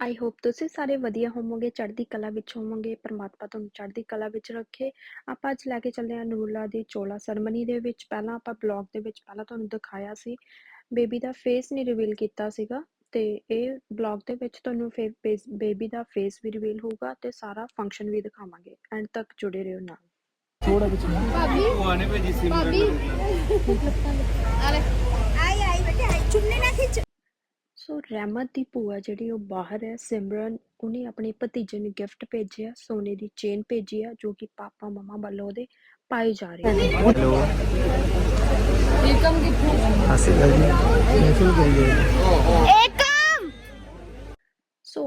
Hop ਤੁਸੀਂ ਸਾਰੇ ਵਧੀਆ ਹੋਵੋਗੇ, ਚੜ੍ਹਦੀ ਕਲਾ ਵਿੱਚ ਹੋਵੋਗੇ, ਪਰਮਾਤਮਾ ਤੁਹਾਨੂੰ ਚੜ੍ਹਦੀ ਕਲਾ ਵਿੱਚ ਰੱਖੇ। ਆਪਾਂ ਅੱਜ ਲੈ ਕੇ ਚੱਲੇ ਹਾਂ ਨੂਰੂਲਾ ਦੀ ਚੋਲਾ ਸੈਰੇਮਨੀ ਦੇ ਵਿੱਚ ਪਹਿਲਾਂ ਆਪਾਂ ਬਲੌਗ ਦੇ ਵਿੱਚ ਪਹਿਲਾਂ ਤੁਹਾਨੂੰ ਦਿਖਾਇਆ ਸੀ, ਬੇਬੀ ਦਾ ਫੇਸ ਨਹੀਂ ਰਿਵੀਲ ਕੀਤਾ ਸੀਗਾ ਤੇ ਇਹ ਬਲੌਗ ਦੇ ਵਿੱਚ ਤੁਹਾਨੂੰ ਫੇ ਫੇਸ ਬੇਬੀ ਦਾ ਫੇਸ ਵੀ ਰਿਵੀਲ ਹੋਊਗਾ ਤੇ ਸਾਰਾ ਫੰਕਸ਼ਨ ਵੀ ਦਿਖਾਵਾਂਗੇ। ਐਂਡ ਤੱਕ ਜੁੜੇ ਰਹੋ ਨਾਲ। ਥੋੜਾ ਵਿੱਚ ਭਾਬੀ ਭੂਆ ਨੇ ਭੇਜੀ ਸੀ ਭਾਬੀ ਅਰੇ ਆਈ ਆਈ ਬੇਟੇ ਆਈ ਚੁੰਨੀ ਨਾ ਖਿੱਚ ਸੋ ਰਹਿਮਤ ਦੀ ਭੂਆ ਜਿਹੜੀ ਉਹ ਬਾਹਰ ਹੈ ਸਿਮਰਨ ਉਹਨੇ ਆਪਣੇ ਭਤੀਜੇ ਨੂੰ ਗਿਫਟ ਭੇਜਿਆ ਸੋਨੇ ਦੀ ਚੇਨ ਭੇਜੀ ਆ ਜੋ ਕਿ ਪਾਪਾ ਮਮਾ ਵੱਲੋਂ ਉਹਦੇ ਪਾਈ ਜਾ ਰਹੀ ਹੈ ਹੈਲੋ। ਏਕਮ ਕਿੱਥੇ ਅਸੀਂ ਜੀ ਮੈਂ ਸ਼ੁਰੂ ਕਰੀਏ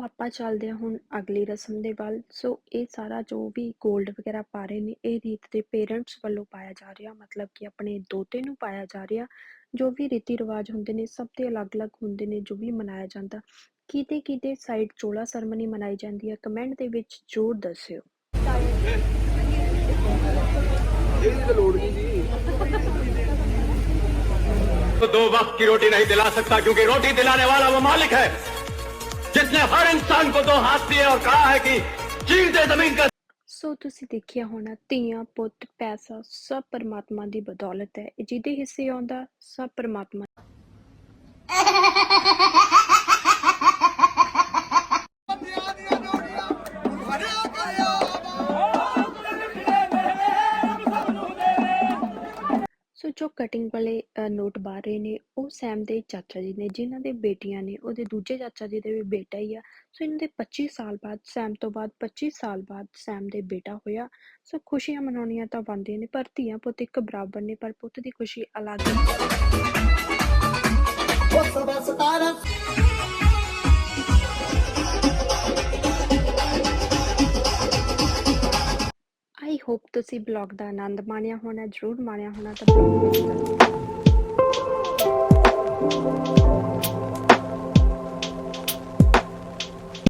ਆਪਾਂ ਚੱਲਦੇ ਹਾਂ ਹੁਣ ਅਗਲੀ ਰਸਮ ਦੇ ਵੱਲ। ਸੋ ਇਹ ਸਾਰਾ ਜੋ ਵੀ 골ਡ ਵਗੈਰਾ ਪਾ ਰਹੇ ਨੇ, ਇਹ ਰੀਤ ਦੇ ਪੇਰੈਂਟਸ ਵੱਲੋਂ ਪਾਇਆ ਜਾ ਰਿਹਾ। ਮਤਲਬ ਕਿ ਆਪਣੇ ਦੋਤੇ ਨੂੰ ਪਾਇਆ ਜਾ ਰਿਹਾ। ਜੋ ਵੀ ਰੀਤੀ ਰਿਵਾਜ ਹੁੰਦੇ ਨੇ, ਸਭ ਦੇ ਅਲੱਗ-ਅਲੱਗ ਹੁੰਦੇ ਨੇ ਜੋ ਵੀ ਮਨਾਇਆ ਜਾਂਦਾ। ਕਿਤੇ ਕਿਤੇ ਸਾਈਡ ਚੋਲਾ ਸਰਮਨੀ ਮਨਾਈ ਜਾਂਦੀ ਹੈ। ਕਮੈਂਟ ਦੇ ਵਿੱਚ ਜ਼ਰੂਰ ਦੱਸਿਓ। ਇਹਦੀ ਲੋੜ ਨਹੀਂ ਜੀ दो वक्त की रोटी नहीं दिला सकता क्योंकि रोटी दिलाने वाला वो मालिक है ਜਿਸਨੇ ਹਰ ਇਨਸਾਨ ਕੋ ਦੋ ਹੱਥ ਦਿਏ ਔਰ ਕਹਾ ਹੈ ਕਿ ਚੀਰ ਦੇ ਜ਼ਮੀਨ ਕਾ ਸੋ ਤੁਸੀਂ ਦੇਖਿਆ ਹੋਣਾ, ਧੀਆਂ, ਪੁੱਤ, ਪੈਸਾ ਸਭ ਪਰਮਾਤਮਾ ਦੀ ਬਦੌਲਤ ਹੈ। ਜਿਹਦੇ ਹਿੱਸੇ ਆਉਂਦਾ, ਸਭ ਪਰਮਾਤਮਾ ਜੋ ਕਟਿੰਗ ਵਾਲੇ ਨੋਟ ਬਾਹਰ ਰਹੇ ਨੇ, ਉਹ ਸੈਮ ਦੇ ਚਾਚਾ ਜੀ ਨੇ, ਜਿਨ੍ਹਾਂ ਦੇ ਬੇਟੀਆਂ ਨੇ, ਉਹਦੇ ਦੂਜੇ ਚਾਚਾ ਜੀ ਦੇ ਵੀ ਬੇਟਾ ਹੀ ਆ। ਸੋ ਇਹਨਾਂ ਦੇ 25 ਸਾਲ ਬਾਅਦ ਸੈਮ ਤੋਂ ਬਾਅਦ 25 ਸਾਲ ਬਾਅਦ ਸੈਮ ਦੇ ਬੇਟਾ ਹੋਇਆ। ਸੋ ਖੁਸ਼ੀਆਂ ਮਨਾਉਣੀਆਂ ਤਾਂ ਬਣਦੀਆਂ ਨੇ, ਪਰ ਧੀਆਂ ਪੁੱਤ ਇੱਕ ਬਰਾਬਰ ਨੇ, ਪਰ ਪੁੱਤ ਦੀ ਖੁਸ਼ੀ ਅਲੱਗ ਹੈ। ਹੋਪ ਤੁਸੀਂ ਬਲੌਗ ਦਾ ਆਨੰਦ ਮਾਣਿਆ ਹੋਣਾ ਜ਼ਰੂਰ ਮਾਣਿਆ ਹੋਣਾ ਤਾਂ ਬਲੌਗ ਵਿੱਚ